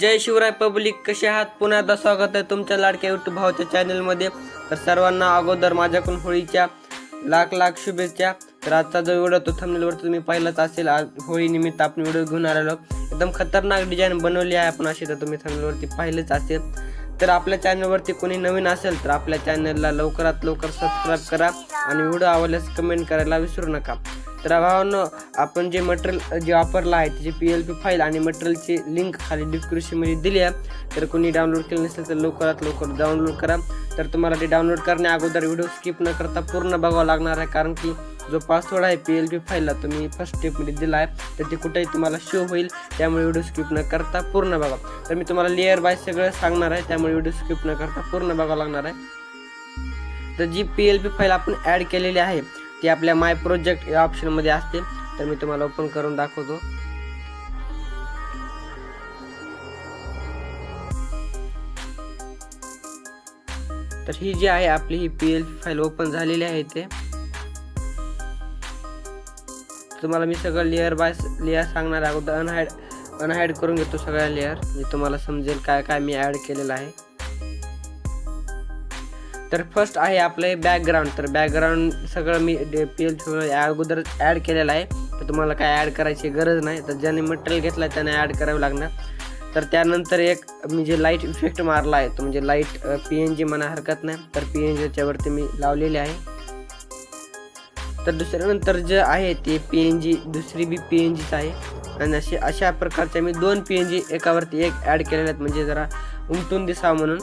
जय Shivray public कसे आहात? पुन्हा एकदा स्वागत आहे तुमच्या लाडक्या युट्यूब भावाच्या चॅनलमध्ये तर सर्वांना अगोदर माझ्याकडून होळीच्या लाख लाख शुभेच्छा. तर आजचा जो व्हिडिओ तो थंबनेलवरती तुम्ही पाहिलाच असेल. आज होळीनिमित्त आपण व्हिडिओ घेऊन आलेलो एकदम खतरनाक डिझाईन बनवली आहे आपण अशी तर तुम्ही थंबनेलवरती पाहिलेच असेल. तर आपल्या चॅनलवरती कोणी नवीन असेल तर आपल्या चॅनलला लवकरात लवकर सबस्क्राईब करा. आणि व्हिडिओ आवडल्यास कमेंट करायला विसरू नका. तर भावांनो आपण जे मटेरियल जे वापरलं आहे त्याची पी एल पी फाईल आणि मटेरियलची लिंक खाली डिस्क्रिप्शनमध्ये दिली आहे. तर कोणी डाउनलोड केलं नसेल तर लवकरात लवकर डाउनलोड करा. तर तुम्हाला ते डाउनलोड करण्या अगोदर व्हिडिओ स्किप न करता पूर्ण बघावं लागणार आहे. कारण की जो पासवर्ड आहे पी एल पी फाईलला तुम्ही फर्स्ट स्टेपमध्ये दिला आहे तर ते कुठेही तुम्हाला शो होईल. त्यामुळे व्हिडिओ स्किप न करता पूर्ण बघा. तर मी तुम्हाला लेअर बाय सगळं सांगणार आहे. त्यामुळे व्हिडिओ स्किप न करता पूर्ण बघावं लागणार आहे. तर जी पी एल पी फाईल आपण ॲड केलेली आहे ती आपल्या माय प्रोजेक्ट या ऑप्शनमध्ये असते तर मी तुम्हाला ओपन करून दाखवतो. तर ही जी आहे आपली ही पी एल फाईल ओपन झालेली आहे ते तुम्हाला मी सगळं लेअर बाय लेअर सांगणार अगोदर अनहायड अनहायड करून घेतो सगळ्या लेअर म्हणजे तुम्हाला समजेल काय काय मी ॲड केलेलं आहे. तर फर्स्ट आहे आपलं बॅकग्राऊंड तर बॅकग्राऊंड सगळं मी पी एल अगोदर ॲड केलेलं आहे. तर तुम्हाला काय ॲड करायची गरज नाही. तर ज्याने मटेरियल घेतला त्याने ॲड करावं लागणार. तर त्यानंतर एक मी जे लाइट इफेक्ट मारला आहे तो म्हणजे लाइट पी एन जी म्हणा हरकत नाही. तर पी एन जीच्यावरती मी लावलेली आहे. तर दुसऱ्यानंतर जे आहे ते पी एन जी दुसरी बी पी एन जीच आहे. आणि असे अशा प्रकारच्या मी दोन पी एन जी एकावरती एक ॲड केलेले आहेत. म्हणजे जरा उमटून दिसावं म्हणून.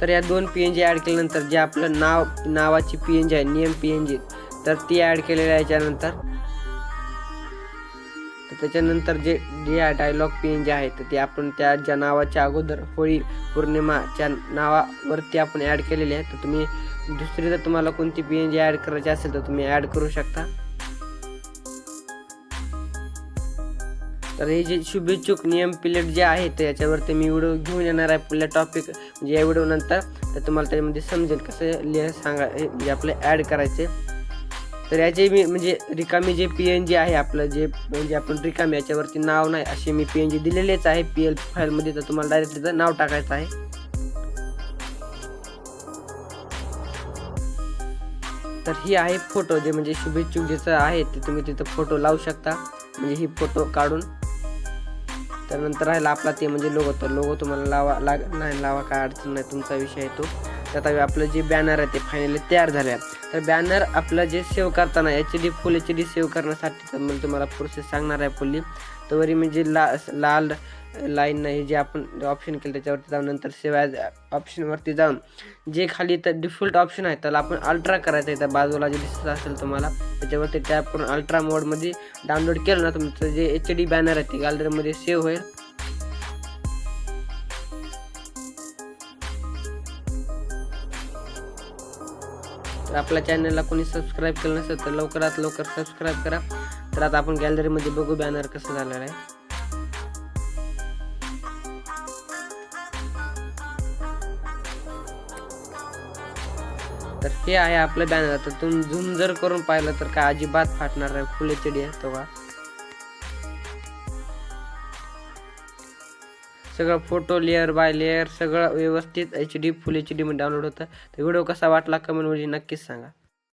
तर या दोन पी एन जी ॲड केल्यानंतर जे आपलं नाव नावाची पी एन जी आहे नियम पी एन जी तर ती ॲड केलेली आहे याच्यानंतर. तर त्याच्यानंतर जे जे डायलॉग पी एन जी आहे तर ते आपण त्या ज्या नावाच्या अगोदर होळी पौर्णिमाच्या नावावरती आपण ॲड केलेली आहे तर तुम्ही दुसरी जर तुम्हाला कोणती पी एन जी ॲड करायची असेल तर तुम्ही ॲड करू शकता. तर हे जे शुभेच्छुक नियम पिलेट जे आहे तर याच्यावरती मी व्हिडिओ घेऊन येणार आहे पुढल्या टॉपिक म्हणजे या व्हिडिओनंतर तर तुम्हाला त्याच्यामध्ये समजेल कसं लिहा सांगा हे म्हणजे आपलं ॲड करायचे. तर याचे मी म्हणजे रिकामी जे पी एन जी आहे आपलं जे म्हणजे आपण रिकामी याच्यावरती नाव नाही असे मी पी एन जी दिलेलेच आहे. पी एल फाईलमध्ये तर तुम्हाला डायरेक्ट त्याचं नाव टाकायचं आहे. तर ही आहे फोटो जे म्हणजे शुभेच्छुक ज्याचं आहे ते तुम्ही तिथं फोटो लावू शकता. म्हणजे ही फोटो काढून. त्यानंतर राहिला आपला ते म्हणजे लोगो तर लोगो तुम्हाला लावा लाग नाही लावा काय अडचण नाही तुमचा विषय आहे तो. त्यात आपलं जे बॅनर आहे ते फायनली तयार झाले आहे तर बॅनर आपलं जे सेव्ह करताना H D full H D save करण्यासाठी तर मी तुम्हाला प्रोसेस सांगणार आहे फुल्ली तोवरी म्हणजे ला लाल लाईन नाही जे आपण ऑप्शन केलं त्याच्यावरती जाऊन नंतर सेव्ह ॲज ऑप्शनवरती जाऊन जे खाली तर डिफॉल्ट ऑप्शन आहे त्याला आपण अल्ट्रा करायचं आहे. त्या बाजूला जे दिसत असेल तुम्हाला त्याच्यावरती टॅप करून अल्ट्रा मोडमध्ये डाउनलोड केलं ना तुमचं जे एच डी बॅनर आहे ते गॅलरीमध्ये सेव्ह होईल. तर आपल्या चॅनलला कोणी सबस्क्राईब केलं नसेल तर लवकरात लवकर सबस्क्राईब करा. तर आता आपण गॅलरीमध्ये बघू बॅनर कसं झालेलं आहे. तर हे आहे आपलं बॅनर तर तुम्ही झूम जर करून पाहिलं तर काय अजिबात फाटणार नाही. फुल एच डी आहे तो का सगळं फोटो लेअर बाय लेअर सगळं व्यवस्थित एच डी फुल एच डीमध्ये डाउनलोड होतं. तर व्हिडिओ कसा वाटला कमेंटमध्ये नक्कीच सांगा.